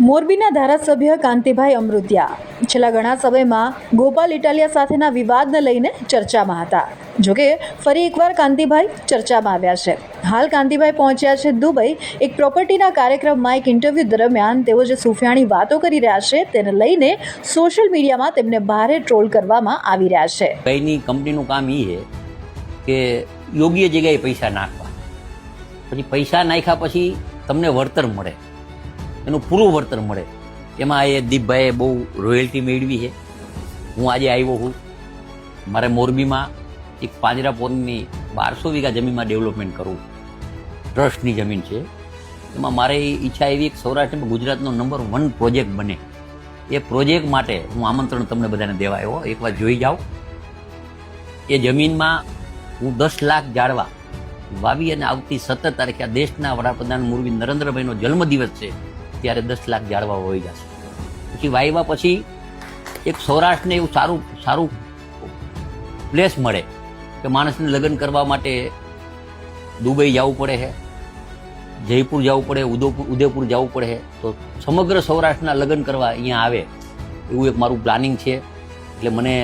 મોરબીના ધારાસભ્ય કાંતિભાઈ અમૃતિયા. છેલ્લા ઘણા સમયમાં ગોપાલ ઇટાલિયા સાથેના વિવાદને લઈને ચર્ચામાં હતા. જોકે, ફરી એકવાર કાંતિભાઈ ચર્ચામાં આવ્યા છે. હાલ કાંતિભાઈ પહોંચ્યા છે દુબઈ. એક પ્રોપર્ટીના કાર્યક્રમમાં એક ઇન્ટરવ્યૂ દરમિયાન તેઓ જે સુફિયાણી વાતો કરી રહ્યા છે તેને લઈને સોશિયલ મીડિયામાં તેમને ભારે ટ્રોલ કરવામાં આવી રહ્યા છે. કઈની કંપનીનું કામ એ છે કે યોગ્ય જગ્યાએ પૈસા નાખવા. પછી પૈસા નાખ્યા પછી તમને વળતર મળે. એનું પૂરું વળતર મળે. એમાં એ દીપભાઈએ બહુ રોયલ્ટી મેળવી છે. હું આજે આવ્યો છું. મારે મોરબીમાં એક પાંજરા પોરની બારસો વીઘા જમીનમાં ડેવલપમેન્ટ કરવું. ટ્રસ્ટની જમીન છે. એમાં મારે ઈચ્છા એવી કે સૌરાષ્ટ્રમાં ગુજરાતનો નંબર વન પ્રોજેક્ટ બને. એ પ્રોજેક્ટ માટે હું આમંત્રણ તમને બધાને દેવા આવ્યો. એકવાર જોઈ જાઓ. એ જમીનમાં હું દસ લાખ ઝાડવા વાવી અને આવતી સત્તર તારીખે આ દેશના વડાપ્રધાન મોરબી નરેન્દ્રભાઈનો જન્મદિવસ છે. ત્યારે દસ લાખ ઝાડવા હોઈ જશે. પછી વાવ્યા પછી એક સૌરાષ્ટ્રને એવું સારું સારું પ્લેસ મળે કે માણસને લગ્ન કરવા માટે દુબઈ જવું પડે છે જયપુર જવું પડે, ઉદયપુર ઉદયપુર જવું પડે છે તો સમગ્ર સૌરાષ્ટ્રના લગ્ન કરવા અહીંયા આવે એવું એક મારું પ્લાનિંગ છે. એટલે મને